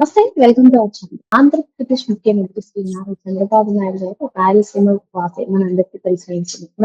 నమస్తే welcome to our channel. Andhra Pradesh ముఖ్యమంత్రి శ్రీ నారా చంద్రబాబు నాయుడు గారు రాయలసీమ వాసే మన అందరికీ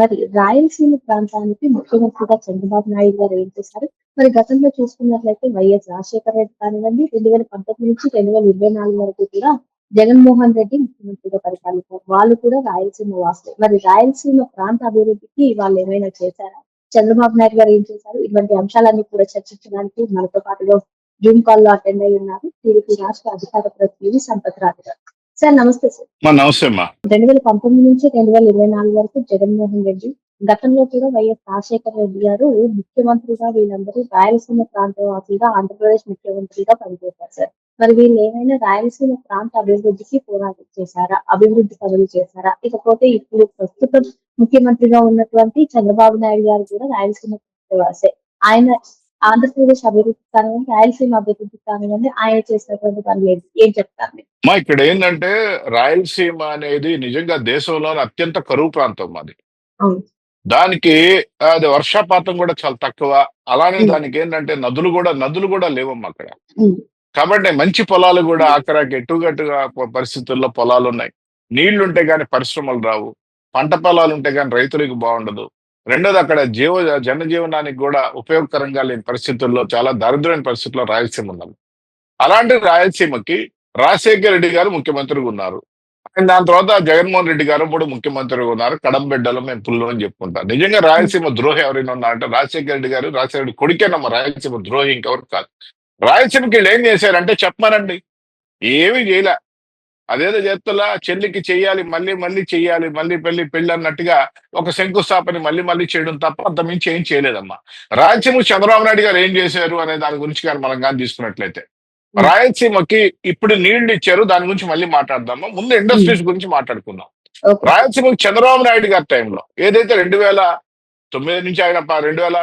మరి రాయలసీమ ప్రాంతానికి ముఖ్యమంత్రిగా చంద్రబాబు నాయుడు గారు ఏం చేశారు? మరి గతంలో చూసుకున్నట్లయితే వైఎస్ రాజశేఖర రెడ్డి కానివ్వండి రెండు వేల పంతొమ్మిది నుంచి రెండు వేల ఇరవై నాలుగు వరకు కూడా జగన్మోహన్ రెడ్డి ముఖ్యమంత్రిగా పరిపాలించారు. వాళ్ళు కూడా రాయలసీమ వాసులే మరి రాయలసీమ ప్రాంత అభివృద్ధికి వాళ్ళు ఏమైనా చేశారా? చంద్రబాబు నాయుడు గారు ఏం చేశారు? ఇటువంటి అంశాలన్నీ కూడా చర్చించడానికి మనతో పాటుగా జూమ్ కాల్లో అటెండ్ అయి ఉన్నారు. టీడీపీ రాష్ట్ర అధికార ప్రతినిధి సంపత్ రాజు గారు సార్ నమస్తే సార్. నమస్తే రెండు వేల పంతొమ్మిది నుంచి రెండు వేల ఇరవై నాలుగు వరకు జగన్మోహన్ రెడ్డి గతంలో కూడా వైఎస్ రాజశేఖర రెడ్డి గారు ముఖ్యమంత్రిగా వీళ్ళందరూ రాయలసీమ ప్రాంత వాసిగా ఆంధ్రప్రదేశ్ ముఖ్యమంత్రిగా పనిచేశారు సార్. మరి వీళ్ళు ఏమైనా రాయలసీమ ప్రాంత అభివృద్ధికి పోరాటం చేశారా? అభివృద్ధి పనులు చేశారా? ఇకపోతే ఇప్పుడు ప్రస్తుతం ముఖ్యమంత్రిగా ఉన్నటువంటి చంద్రబాబు నాయుడు గారు కూడా రాయలసీమ వాసే. ఆయన ఆంధ్రప్రదేశ్ అభివృద్ధి కానివ్వండి రాయలసీమ అభివృద్ధి కానివ్వండి ఆయన చేసినటువంటి పనులు? ఏం చెప్తారు మా ఇక్కడ ఏంటంటే రాయలసీమ అనేది నిజంగా దేశంలోని అత్యంత కరువు ప్రాంతం మాది. అవును. దానికి అది వర్షపాతం కూడా చాలా తక్కువ. అలానే. దానికి ఏంటంటే నదులు కూడా నదులు కూడా లేవమ్మా అక్కడ. కాబట్టి మంచి పొలాలు కూడా అక్కడ ఎట్టుగట్టుగా ప- పరిస్థితుల్లో పొలాలు ఉన్నాయి. నీళ్ళు ఉంటే గాని పరిశ్రమలు రావు. పంట పొలాలు ఉంటే గాని రైతులకు బాగుండదు. రెండోది అక్కడ జీవ జనజీవనానికి కూడా ఉపయోగకరంగా లేని పరిస్థితుల్లో చాలా దారిద్రమైన పరిస్థితుల్లో రాయలసీమ ఉన్నది. అలాంటి రాయలసీమకి రాజశేఖర రెడ్డి గారు ముఖ్యమంత్రిగా ఉన్నారు. అండ్ దాని తర్వాత జగన్మోహన్ రెడ్డి గారు కూడా ముఖ్యమంత్రిగా ఉన్నారు. కడంబిడ్డలో మేము పుల్లు అని చెప్పుకుంటాం నిజంగా రాయలసీమ ద్రోహి ఎవరైనా ఉన్నారంటే రాజశేఖర రెడ్డి గారు రాజశేఖర రెడ్డి కొడుకేనమ్మ రాయలసీమ ద్రోహి ఇంకెవరు కాదు. రాయలసీమకి వీళ్ళు ఏం చేశారంటే చెప్పమనండి. ఏమీ చేయలే. అదేదో చేస్తులా చెల్లికి చెయ్యాలి మళ్ళీ మళ్ళీ చెయ్యాలి మళ్ళీ పెళ్ళి పెళ్ళి అన్నట్టుగా ఒక శంకుస్థాపన మళ్ళీ మళ్ళీ చేయడం తప్ప అంత మించి ఏం చేయలేదమ్మా. రాయలసీమ చంద్రబాబు నాయుడు గారు ఏం చేశారు అనే దాని గురించి కానీ మనం కానీ తీసుకున్నట్లయితే. రాయలసీమకి ఇప్పుడు నీళ్ళు ఇచ్చారు దాని గురించి మళ్ళీ మాట్లాడదాము? ముందు ఇండస్ట్రీస్ గురించి మాట్లాడుకుందాం. రాయలసీమకి చంద్రబాబు నాయుడు గారి టైంలో ఏదైతే రెండు వేల తొమ్మిది నుంచి ఆయన రెండు వేల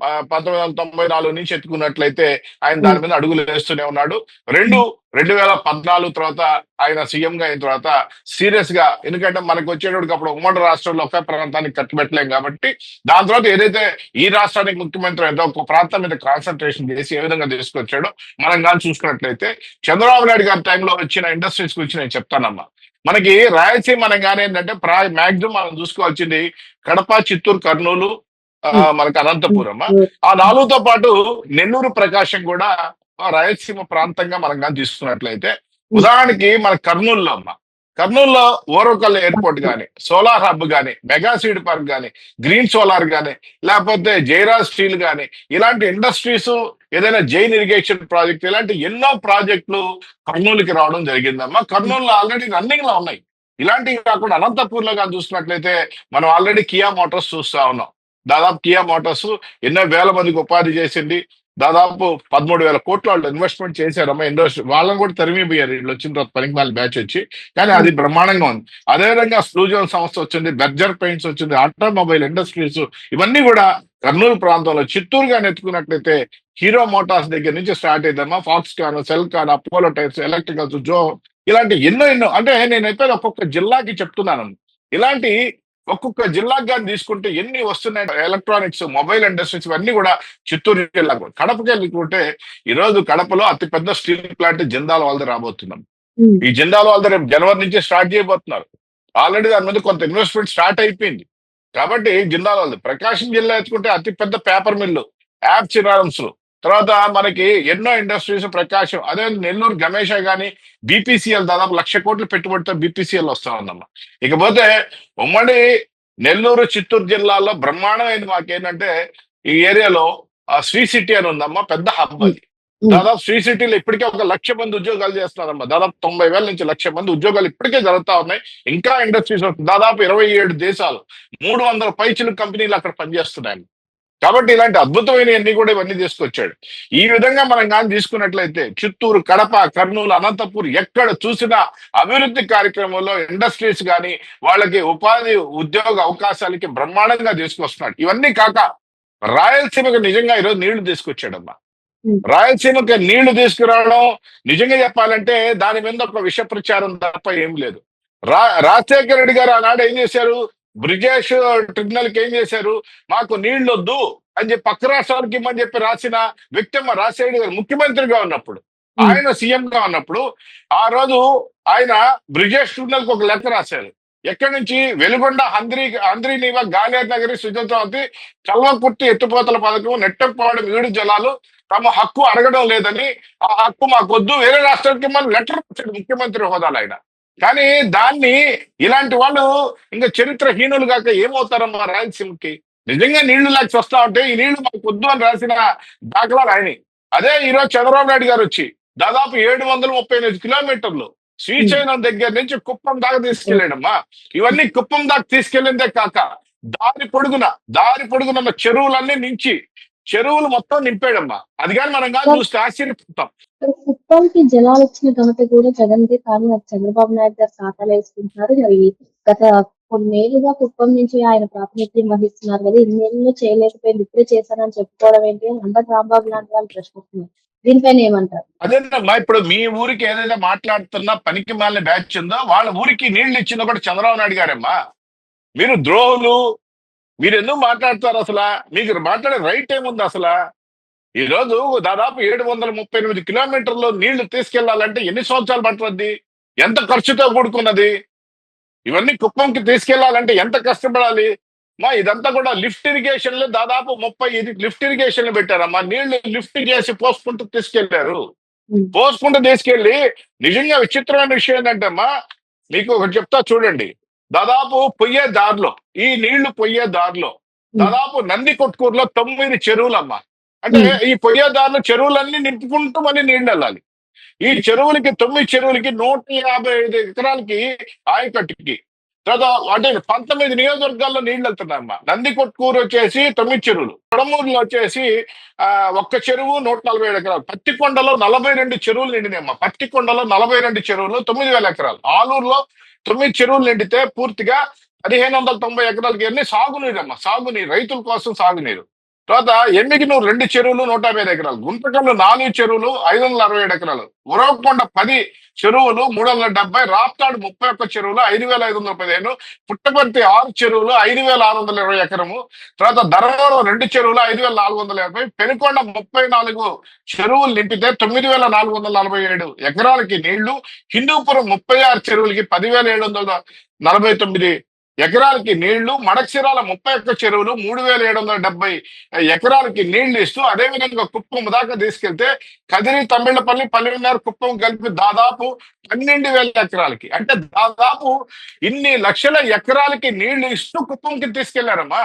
పంతొమ్మిది వందల తొంభై నాలుగు నుంచి ఎత్తుకున్నట్లయితే ఆయన దాని మీద అడుగులు వేస్తూనే ఉన్నాడు. రెండు రెండు వేల పద్నాలుగు తర్వాత ఆయన సీఎం గా అయిన తర్వాత సీరియస్గా ఎందుకంటే మనకు వచ్చేటప్పుడు అప్పుడు ఉమ్మడి రాష్ట్రంలో ఒకే ప్రాంతానికి కట్టుబెట్టలేం కాబట్టి దాని తర్వాత ఏదైతే ఈ రాష్ట్రానికి ముఖ్యమంత్రి ఏదో ఒక ప్రాంతం మీద కాన్సన్ట్రేషన్ చేసి ఏ విధంగా తీసుకొచ్చాడో మనం కానీ చూసుకున్నట్లయితే చంద్రబాబు నాయుడు గారి టైంలో వచ్చిన ఇండస్ట్రీస్ గురించి నేను చెప్తానమ్మా. మనకి రాయలసీమ అనగానే ఏంటంటే ప్రా మాక్సిమం మనం చూసుకోవాల్సింది కడప చిత్తూరు కర్నూలు మనకి అనంతపురం ఆ నాలుగుతో పాటు నెల్లూరు ప్రకాశం కూడా రాయలసీమ ప్రాంతంగా మనం కానీ తీసుకున్నట్లయితే ఉదాహరణకి మన కర్నూలులో అమ్మ. కర్నూలులో ఓరకల్ ఎయిర్పోర్ట్ గాని సోలార్ హబ్ గాని మెగా సీడ్ పార్క్ గాని గ్రీన్ సోలార్ గాని లేకపోతే జైరాజ్ స్టీల్ గాని ఇలాంటి ఇండస్ట్రీస్ ఏదైనా జైన్ ఇరిగేషన్ ప్రాజెక్ట్ ఇలాంటి ఎన్నో ప్రాజెక్టులు కర్నూలుకి రావడం జరిగిందమ్మా. కర్నూలులో ఆల్రెడీ రన్నింగ్లో ఉన్నాయి. ఇలాంటివి కాకుండా అనంతపూర్లో కానీ చూసినట్లయితే మనం ఆల్రెడీ కియా మోటార్స్ చూస్తా ఉన్నాం. దాదాపు కియా మోటార్స్ ఎన్నో వేల మందికి ఉపాధి చేసింది. దాదాపు పదమూడు వేల కోట్ల వాళ్ళు ఇన్వెస్ట్మెంట్ చేశారమ్మా. ఇండస్ట్రీ వాళ్ళని కూడా తరిమిపోయారు. వీళ్ళు వచ్చిన తర్వాత పనికి బ్యాచ్ వచ్చి. కానీ అది బ్రహ్మాండంగా ఉంది. అదేవిధంగా స్లూజోన్ సంస్థ వచ్చింది బెర్జర్ పెయింట్స్ వచ్చింది ఆటోమొబైల్ ఇండస్ట్రీస్ ఇవన్నీ కూడా కర్నూలు ప్రాంతంలో చిత్తూరుగా నెత్తుకున్నట్లయితే హీరో మోటార్స్ దగ్గర నుంచి స్టార్ట్ అయిందమ్మా Foxconn Celkon Apollo Tyres electricals జో ఇలాంటి ఎన్నో ఎన్నో అంటే నేనైతే ఒక్కొక్క జిల్లాకి చెప్తున్నాను. ఇలాంటి ఒక్కొక్క జిల్లాకి కానీ తీసుకుంటే ఎన్ని వస్తున్నాయి? ఎలక్ట్రానిక్స్ మొబైల్ ఇండస్ట్రీస్ ఇవన్నీ కూడా చిత్తూరు జిల్లాకు కడపకి వెళ్ళుకుంటే ఈ రోజు కడపలో అతి పెద్ద స్టీల్ ప్లాంట్ జిందాల్ వాళ్ళది రాబోతున్నాం. ఈ జిందాల్ వాళ్ళది రేపు జనవరి నుంచి స్టార్ట్ చేయబోతున్నారు. ఆల్రెడీ దాని మీద కొంత ఇన్వెస్ట్మెంట్ స్టార్ట్ అయిపోయింది. కాబట్టి జిందాల్ వాళ్ళది. ప్రకాశం జిల్లా ఎత్తుకుంటే అతి పెద్ద పేపర్ మిల్లు యాప్ చిరారమ్స్ తర్వాత మనకి ఎన్నో ఇండస్ట్రీస్ ప్రకాశం అదే నెల్లూరు గణేష గాని బీపీసీఎల్ దాదాపు లక్ష కోట్లు పెట్టుబడితో బీపీసీఎల్ వస్తా ఉందమ్మా ఇకపోతే ఉమ్మడి నెల్లూరు చిత్తూరు జిల్లాలో బ్రహ్మాండమైంది మాకేంటంటే ఈ ఏరియాలో ఆ శ్రీ సిటీ అని ఉందమ్మా పెద్ద హబ్ అది. దాదాపు శ్రీ సిటీలో ఇప్పటికే ఒక లక్ష మంది ఉద్యోగాలు చేస్తున్నారమ్మా. దాదాపు తొంభై వేల నుంచి లక్ష మంది ఉద్యోగాలు ఇప్పటికే జరుగుతా ఉన్నాయి. ఇంకా ఇండస్ట్రీస్ దాదాపు ఇరవై ఏడు దేశాలు మూడు వందల పైచులు కంపెనీలు అక్కడ పనిచేస్తున్నాయి కాబట్టి ఇలాంటి అద్భుతమైనవన్నీ కూడా ఇవన్నీ తీసుకొచ్చాడు. ఈ విధంగా మనం కానీ తీసుకున్నట్లయితే చిత్తూరు కడప కర్నూలు అనంతపూర్ ఎక్కడ చూసినా అభివృద్ధి కార్యక్రమంలో ఇండస్ట్రీస్ కానీ వాళ్ళకి ఉపాధి ఉద్యోగ అవకాశాలకి బ్రహ్మాండంగా తీసుకొస్తున్నాడు. ఇవన్నీ కాక రాయలసీమకు నిజంగా ఈరోజు నీళ్ళు తీసుకొచ్చాడమ్మా. రాయలసీమకి నీళ్ళు తీసుకురావడం నిజంగా చెప్పాలంటే దాని మీద ఒక విష ప్రచారం తప్ప ఏం లేదు. రా రాజశేఖర రెడ్డి గారు ఆనాడు ఏం చేశారు? బ్రిజేష్ ట్రిబ్యునల్కి ఏం చేశారు? మాకు నీళ్ళు వద్దు అని చెప్పి పక్క రాష్ట్రాలకి ఇమ్మని చెప్పి రాసిన వ్యక్తి అమ్మ రాజశేఖర గారు ముఖ్యమంత్రిగా ఉన్నప్పుడు ఆయన సీఎం గా ఉన్నప్పుడు ఆ రోజు ఆయన బ్రిజేష్ టూనల్కు ఒక లెక్క రాశారు. ఎక్కడి నుంచి? వెలుగొండ హంద్రి హంద్రీనీవ గాలేర్ నగరి సుజాతావతి కల్వకుర్తి ఎత్తిపోతల పథకం నెట్టపాడు వీడు జలాలు తమ హక్కు అడగడం లేదని ఆ హక్కు మాకొద్దు. వేరే రాష్ట్రానికి మనం లెటర్ ముఖ్యమంత్రి హోదాలో ఆయన. కానీ దాన్ని ఇలాంటి వాళ్ళు ఇంకా చరిత్రహీనులు కాక ఏమవుతారమ్మా రాయలసీమకి? నిజంగా నీళ్ళు లాక్స్ వస్తా ఉంటే ఈ నీళ్ళు మాకు వద్దు అని రాసిన దాఖలాలు ఆయన అదే ఈరోజు చంద్రబాబు నాయుడు గారు వచ్చి దాదాపు ఏడు వందల ముప్పై ఎనిమిది కిలోమీటర్లు శ్రీశైలం దగ్గర నుంచి కుప్పం దాకా తీసుకెళ్ళాడమ్మా. ఇవన్నీ కుప్పం దాకా తీసుకెళ్ళిందే కాక దారి పొడుగున దారి పొడుగున చెరువులన్నీ నుంచి చెరువులు మొత్తం నింపాడమ్మా అది కానీ మనం కానీ చూస్తే ఆశ్చర్యపోతాం మరి కుప్పంకి జలాలు వచ్చిన ఘనత కూడా జగన్ ది కానీ చంద్రబాబు నాయుడు గారు ఖాతాలో వేసుకుంటున్నారు. మరి గత కొన్నేళ్ళుగా కుప్పం నుంచి ఆయన ప్రాతినిధ్యం వహిస్తున్నారు కదా ఇన్నేళ్ళు చేయలేకపోయింది ఇప్పుడే చేశానని చెప్పుకోవడం ఏంటి అని అందరు రాంబాబు లాంటి వాళ్ళు ప్రశ్నిస్తున్నారు. దీనిపైన ఏమంటారు? అదేనమ్మా ఇప్పుడు మీ ఊరికి ఏదైతే మాట్లాడుతున్న పనికి మాలిన బ్యాచ్ ఉందో వాళ్ళ ఊరికి నీళ్ళు ఇచ్చింది కూడా చంద్రబాబు నాయుడు గారమ్మా. మీరు ద్రోహులు మీరు ఎందుకు మాట్లాడతారు అసలు? మీకు మాట్లాడే రైట్ ఏముంది అసలు? ఈ రోజు దాదాపు ఏడు వందల ముప్పై ఎనిమిది కిలోమీటర్లు నీళ్ళు తీసుకెళ్ళాలంటే ఎన్ని సంవత్సరాలు పడుతుంది? ఎంత ఖర్చుతో కూడుకున్నది? ఇవన్నీ కుప్పంకి తీసుకెళ్ళాలంటే ఎంత కష్టపడాలి? మా ఇదంతా కూడా లిఫ్ట్ ఇరిగేషన్లో దాదాపు ముప్పై ఇది లిఫ్ట్ ఇరిగేషన్ పెట్టారమ్మా. నీళ్ళు లిఫ్ట్ చేసి పోసుకుంటూ తీసుకెళ్ళారు. పోసుకుంటూ తీసుకెళ్ళి నిజంగా విచిత్రమైన విషయం ఏంటంటే అమ్మా మీకు ఒకటి చెప్తా చూడండి. దాదాపు పొయ్యే దారిలో ఈ నీళ్ళు పొయ్యే దారిలో దాదాపు నంది కొట్కూరులో తొమ్మిది చెరువులమ్మా. అంటే. ఈ పొయ్యే దారిలో చెరువులన్నీ నింపుకుంటూ మళ్ళీ నీళ్ళు వెళ్ళాలి ఈ చెరువులకి తొమ్మిది చెరువులకి నూట యాభై ఐదు ఎకరాలకి ఆయకట్టుకి తర్వాత అంటే పంతొమ్మిది నియోజకవర్గాల్లో నీళ్ళు వెళ్తున్నాయమ్మా నంది కొట్కూరు వచ్చేసి తొమ్మిది చెరువులు కొడమూరులో వచ్చేసి ఆ ఒక్క చెరువు నూట నలభై ఏడు ఎకరాలు పత్తికొండలో నలభై రెండు చెరువులు నిండినాయమ్మా. పత్తికొండలో నలభై రెండు చెరువులు తొమ్మిది వేల ఎకరాలు. ఆలూరులో తొమ్మిది చెరువులు నిండితే పూర్తిగా పదిహేను వందల తొంభై ఎకరాలకి అన్ని సాగునీరు అమ్మ సాగునీరు. రైతుల కోసం సాగునీరు. తర్వాత ఎమ్మిగినూరు రెండు చెరువులు నూట యాభై ఐదు ఎకరాలు. గుంతకల్లు నాలుగు చెరువులు ఐదు వందల అరవై ఏడు ఎకరాలు. ఉరవకొండ పది చెరువులు మూడు వందల డెబ్బై రాప్తాడు ముప్పై ఒక్క చెరువులు ఐదు వేల ఐదు వందల పదిహేను పుట్టపర్తి ఆరు చెరువులు ఐదు వేల ఆరు వందల ఇరవై ఎకరము. తర్వాత ధర్మవరం రెండు చెరువులు ఐదు వేల నాలుగు వందల యాభై పెనుకొండ ముప్పై నాలుగు చెరువులు నింపితే తొమ్మిది వేల నాలుగు వందల నలభై ఏడు ఎకరాలకి నీళ్ళు. హిందూపురం ముప్పై ఆరు చెరువులకి పదివేల ఏడు వందల నలభై తొమ్మిది ఎకరాలకి నీళ్ళు మడక్షిరాల ముప్పై ఒక్క చెరువులు మూడు వేల ఏడు వందల డెబ్బై ఎకరాలకి నీళ్ళు ఇస్తూ అదే విధంగా కుప్పం దాకా తీసుకెళ్తే కదిరి తమిళపల్లి పల్లెన్నర కుప్పం కలిపి దాదాపు పన్నెండు వేల ఎకరాలకి. అంటే దాదాపు ఇన్ని లక్షల ఎకరాలకి నీళ్ళు ఇస్తూ కుప్పంకి తీసుకెళ్ళారమ్మా.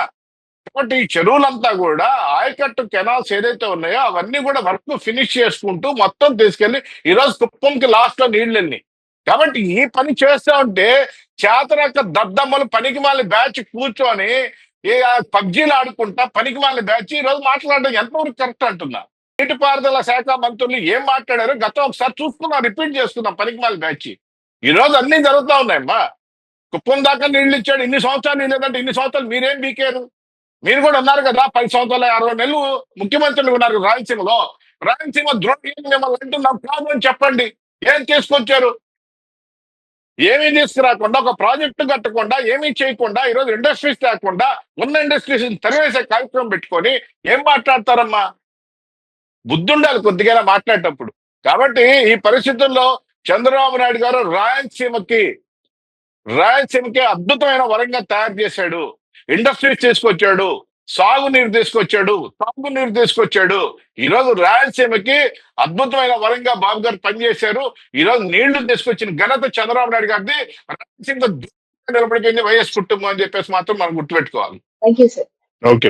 కాబట్టి ఈ చెరువులంతా కూడా ఆయకట్టు కెనాల్స్ ఏదైతే ఉన్నాయో అవన్నీ కూడా వర్క్ ఫినిష్ చేసుకుంటూ మొత్తం తీసుకెళ్ళి ఈ రోజు కుప్పంకి లాస్ట్లో నీళ్ళని కాబట్టి ఈ పని చేస్తా ఉంటే చేతనక్క దద్దమ్మలు పనికి మాలి బ్యాచ్ కూర్చొని ఏ పబ్జీలు ఆడుకుంటా పనికి మాలి బ్యాచ్ ఈ రోజు మాట్లాడడం ఎంతవరకు కరెక్ట్ అంటున్నా? నీటిపారుదల శాఖ మంత్రులు ఏం మాట్లాడారు? గతం ఒకసారి చూసుకున్నాం రిపీట్ చేసుకుందాం పనికి మాలి బ్యాచ్. ఈ రోజు అన్ని జరుగుతా ఉన్నాయమ్మా. కుప్పం దాకా నీళ్ళు ఇచ్చాడు. ఇన్ని సంవత్సరాలు నీళ్ళేదంటే ఇన్ని సంవత్సరాలు మీరేం బీకేరు? మీరు కూడా ఉన్నారు కదా పది సంవత్సరాలు అరవై నెలలు ముఖ్యమంత్రులు ఉన్నారు రాయలసీమలో. రాయలసీమ ద్రోహి మిమ్మల్ని అంటున్నాం. కాదు అని చెప్పండి. ఏం తీసుకొచ్చారు? ఏమీ తీసుకురాకుండా ఒక ప్రాజెక్టు కట్టకుండా ఏమీ చేయకుండా ఈరోజు ఇండస్ట్రీస్ లేకుండా ఉన్న ఇండస్ట్రీస్ తరివేసే కార్యక్రమం పెట్టుకొని ఏం మాట్లాడతారమ్మా? బుద్ధుండాలి కొద్దిగా మాట్లాడేటప్పుడు. కాబట్టి ఈ పరిస్థితుల్లో చంద్రబాబు నాయుడు గారు రాయలసీమకి రాయలసీమకి అద్భుతమైన వరంగా తయారు చేశాడు. ఇండస్ట్రీస్ తీసుకొచ్చాడు. సాగునీరు తీసుకొచ్చాడు తాగునీరు తీసుకొచ్చాడు. ఈ రోజు రాయలసీమకి అద్భుతమైన వరంగా బాబు గారు పనిచేశారు. ఈ రోజు నీళ్ళు తీసుకొచ్చిన ఘనత చంద్రబాబు నాయుడు గారిది. రాయలసీమ నిలబడిపోయింది వైఎస్ కుటుంబం అని చెప్పేసి మాత్రం మనం గుర్తుపెట్టుకోవాలి. ఓకే